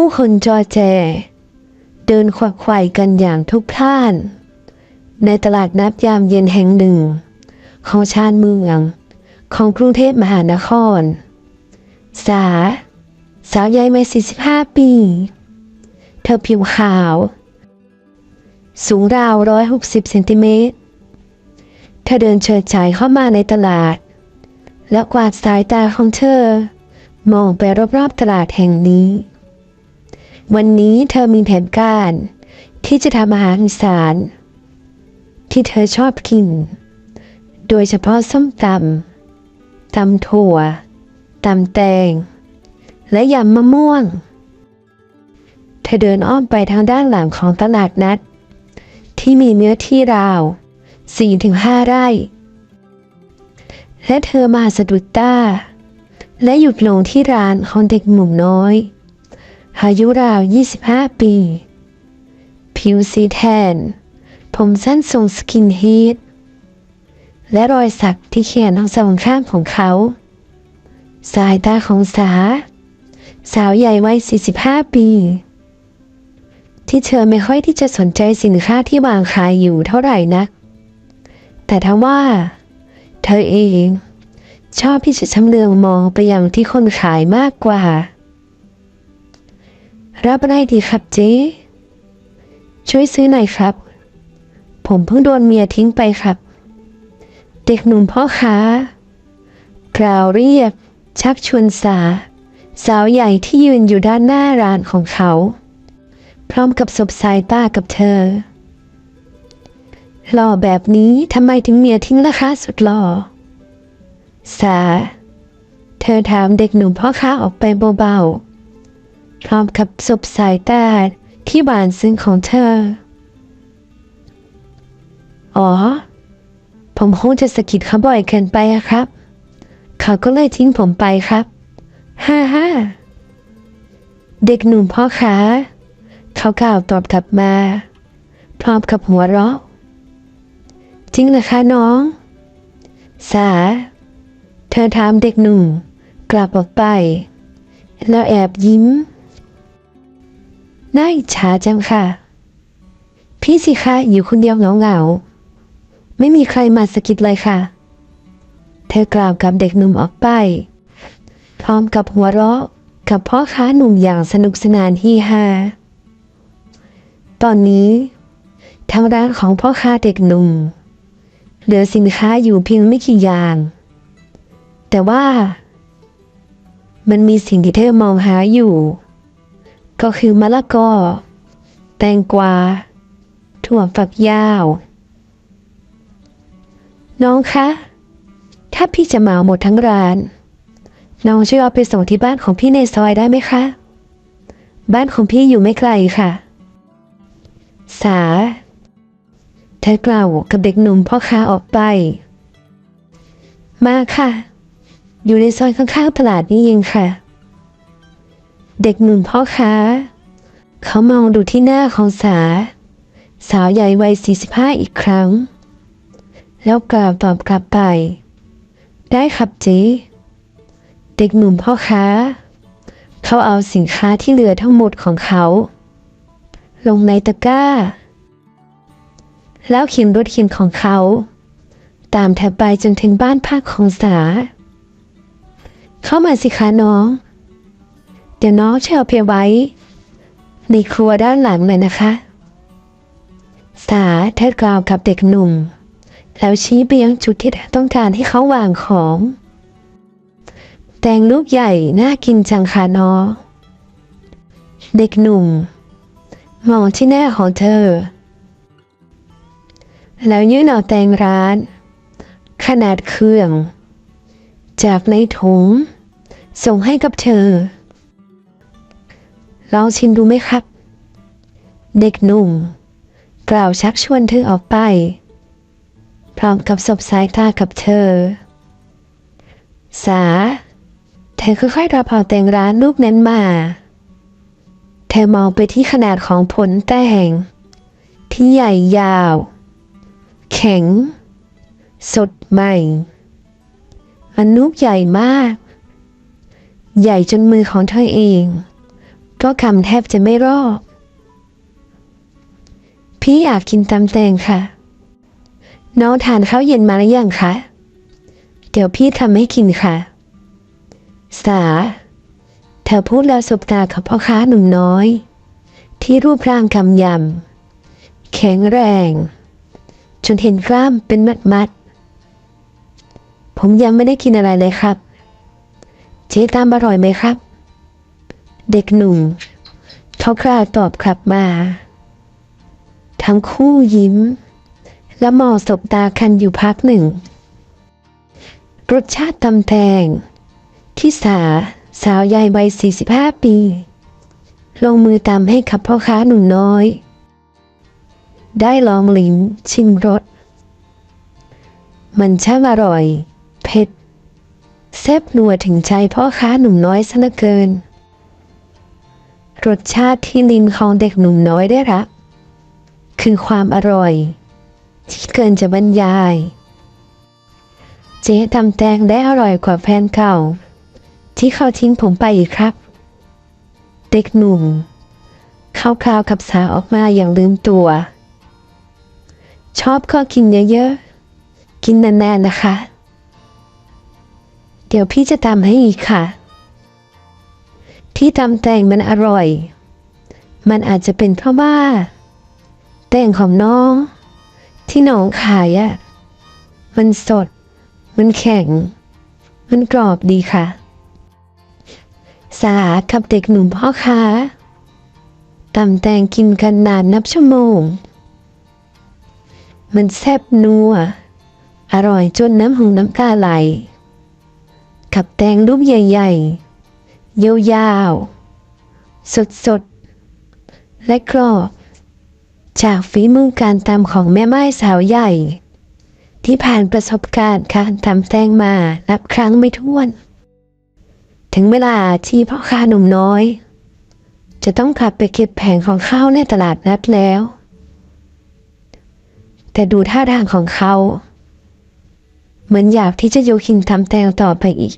ผู้คนจอแจ เดินขวักไขว่กันอย่างทุกพล่าน ในตลาดนัดยามเย็นแห่งหนึ่ง ของชานเมือง ของกรุงเทพมหานคร สา สาวใหญ่วัย45 ปี เธอผิวขาว สูงราว 160 เซนติเมตร เธอเดินเฉิดฉายเข้ามาในตลาด และกวาดสายตาของเธอ มองไปรอบๆตลาดแห่งนี้ วันนี้เธอมีแผนการ ที่จะทำอาหารอีสาน ที่เธอชอบกิน โดยเฉพาะส้มตำตำถั่วตำแตง และยำมะม่วง เธอเดินอ้อมไปทางด้านหลังของตลาดนัด ที่มีเนื้อที่ราว 4-5 ไร่ และเธอมาสะดุดตาและหยุดลงที่ร้านของเด็กหนุ่มน้อย อายุราว 25 ปี ผิวสีแทน ผมสั้นทรงสกินเฮดและรอยสักที่แขนทั้งสองข้างของเขา สายตาของสา สาวใหญ่วัย 45 ปี ที่เธอไม่ค่อยที่จะสนใจสินค้าที่วางขายอยู่เท่าไหร่นัก แต่ถ้าว่า เธอเอง ชอบที่จะชำเลืองมองไปยังที่คนขายมากกว่า รับอะไรดีครับเจ๊ช่วยซื้อหน่อยครับ ผมเพิ่งโดนเมียทิ้งไปครับ เด็กหนุ่มพ่อค้ากล่าวเรียกชักชวนสา สาวใหญ่ที่ยืนอยู่ด้านหน้าร้านของเขา พร้อมกับสบสายตากับเธอ หล่อแบบนี้ทำไมถึงเมียทิ้งล่ะคะสุดหล่อ สา เธอถามเด็กหนุ่มพ่อค้าออกไปเบาๆ พร้อมกับสบสายตาที่บานซึ้งของเธอ อ๋อ ผมคงจะสะกิดเขาบ่อยเกินไปอะครับ เขาก็เลยทิ้งผมไปครับ ฮ่าฮ่าเด็กหนุ่มพ่อค้าเขากล่าวตอบกลับมา พร้อมกับหัวเราะ จริงเหรอคะน้อง สา เธอถามเด็กหนุ่มกลับออกไป แล้วแอบยิ้ม น่าอิจฉาจังค่ะ พี่สิคะอยู่คนเดียวเหงาๆไม่มีใครมาสะกิดเลยค่ะ เธอกล่าวกับเด็กหนุ่มออกไป พร้อมกับหัวเราะกับพ่อค้าหนุ่มอย่างสนุกสนานฮีฮาตอนนี้ทางร้านของพ่อค้าเด็กหนุ่มเหลือสินค้าอยู่เพียงไม่กี่อย่าง แต่ว่า มันมีสิ่งที่เธอมองหาอยู่ ก็คือมะละกอ แตงกวา ถั่วฝักยาว น้องคะ ถ้าพี่จะเหมาหมดทั้งร้าน น้องช่วยเอาไปส่งที่บ้านของพี่ในซอยได้ไหมคะ บ้านของพี่อยู่ไม่ไกลค่ะ สา เธอกล่าวกับเด็กหนุ่มพ่อค้าออกไป มาค่ะ อยู่ในซอยข้างๆตลาดนี่เองค่ะ เด็กหนุ่มพ่อค้า เขามองดูที่หน้าของสา สาวใหญ่วัย 45 อีกครั้ง แล้วกล่าวตอบกลับไป ได้ครับเจ๊เด็กหนุ่มพ่อค้า เขาเอาสินค้าที่เหลือทั้งหมดของเขา ลงในตะกร้า แล้วเขียนรถเขียนของเขา ตามแถบไปจนถึงบ้านพักของสา เข้ามาสิคะน้อง ดี๋ยวน้องช่วยเอาไปไว้ ในครัวด้านหลังหน่อยนะคะ สาเธอกล่าวกับเด็กหนุ่ม แล้วชี้ไปยังจุดที่ต้องการให้เขาวางของ แตงลูกใหญ่น่ากินจังค่ะน้องเด็กหนุ่ม มองที่หน้าของเธอ แล้วยื่นเอาแตงร้าน ขนาดเครื่อง จากในถุงส่งให้กับเธอ ลองชิมดูไหมครับ เด็กหนุ่ม กล่าวชักชวนเธอออกไป พร้อมกับสบสายตากับเธอ สา เธอค่อยๆรับเอาแตงร้านลูกนั้นมา เธอมองไปที่ขนาดของผลแตงที่ใหญ่ยาว แข็ง สดใหม่มันลูกใหญ่มาก ใหญ่จนมือของเธอเอง ก็คำแทบจะไม่รอดพี่อยากกินตำแตงค่ะ น้องทานข้าวเย็นมาหรือยังคะ เดี๋ยวพี่ทำให้กินค่ะ สา เธอพูดแล้วสบตากับพ่อค้าหนุ่มน้อย ที่รูปร่างกำยำ แข็งแรง จนเห็นกล้ามเป็นมัดมัด ผมยังไม่ได้กินอะไรเลยครับ เจ๊ตามอร่อยไหมครับ เด็กหนุ่มเขาคราวตอบกลับมา ทั้งคู่ยิ้ม และมองสบตากันอยู่พักหนึ่ง รสชาติตำแตงที่สาสาวใหญ่วัย 45 ปี ลงมือตำให้กับพ่อค้าหนุ่มน้อย ได้ลองลิ้มชิมรส มันช่างอร่อย เผ็ดแซ่บนัวถึงใจพ่อค้าหนุ่มน้อยซะเหลือเกิน รสชาติที่ลิ้นของเด็กหนุ่มน้อยได้รับคือความอร่อย ที่เกินจะบรรยาย เจ๊ทำแตงได้อร่อยกว่าแฟนเก่า ที่เขาทิ้งผมไปอีกครับ เด็กหนุ่ม เข้าคราวกับสาวออกมาอย่างลืมตัว ชอบก็กินเยอะๆ กินนานๆนะคะ เดี๋ยวพี่จะทำให้อีกค่ะ ที่ทำแตงมันอร่อย มันอาจจะเป็นเพราะว่า แตงของน้อง ที่น้องขายอะมันสด มันแข็ง มันกรอบดีค่ะ สากับเด็กหนุ่มพ่อค้าตำแตงกินกันนานนับชั่วโมง มันแซ่บนัว อร่อยจนน้ำหงน้ำตาไหล กับแตงลูกใหญ่ ๆ ยาวๆ สดๆ และกรอจากฝีมือการตำของแม่ไม้สาวใหญ่ ที่ผ่านประสบการณ์การตำแตงมานับครั้งไม่ถ้วน ถึงเวลาที่พ่อค้าหนุ่มน้อย จะต้องกลับไปเก็บแผงของข้าวในตลาดนัดแล้ว แต่ดูท่าทางของเขา เหมือนอยากที่จะโยคินทำแตงต่อไปอีก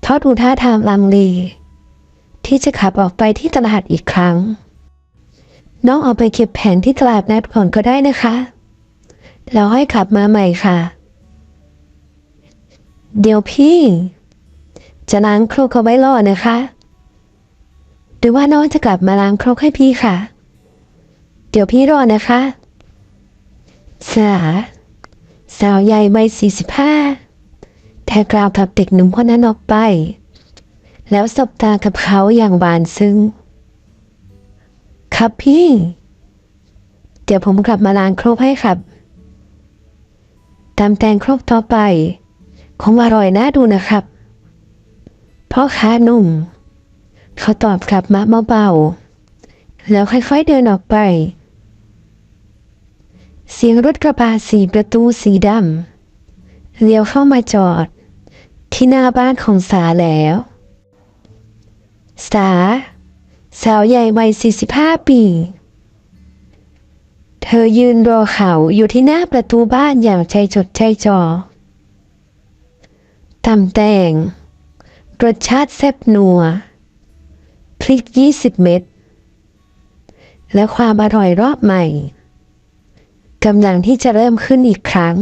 เพราะดูท่าทางลังเลที่จะขับออกไปที่ตลาดอีกครั้ง น้องเอาไปเก็บแผงที่ตลาดนัดก่อนก็ได้นะคะ แล้วให้ขับมาใหม่ค่ะ เดี๋ยวพี่ จะล้างครกเอาไว้รอนะคะ หรือว่าน้องจะกลับมาล้างครกให้พี่ค่ะ เดี๋ยวพี่รอนะคะสาสาวใหญ่วัยสี่สิบห้า แทกล่าวกับเด็กหนุ่มคนนั้นออกไป แล้วสบตากับเขาอย่างหวานซึ้ง ครับพี่ เดี๋ยวผมกลับมาล้างครกให้ครับตามแตงครกต่อไป คงอร่อยน่าดูนะครับพ่อค้าหนุ่ม เขาตอบกลับมาเบาๆแล้วค่อยๆเดินออกไป เสียงรถกระบะสีประตูสีดำเลี้ยวเข้ามาจอด ที่หน้าบ้านของสาแล้ว สา สาวใหญ่วัย 45 ปี เธอยืนรอเขาอยู่ที่หน้าประตูบ้านอย่างใจจดใจจ่อตำแตงรสชาติแซ่บนัว พริก 20 เม็ด และความอร่อยรอบใหม่กำลังที่จะเริ่มขึ้นอีกครั้ง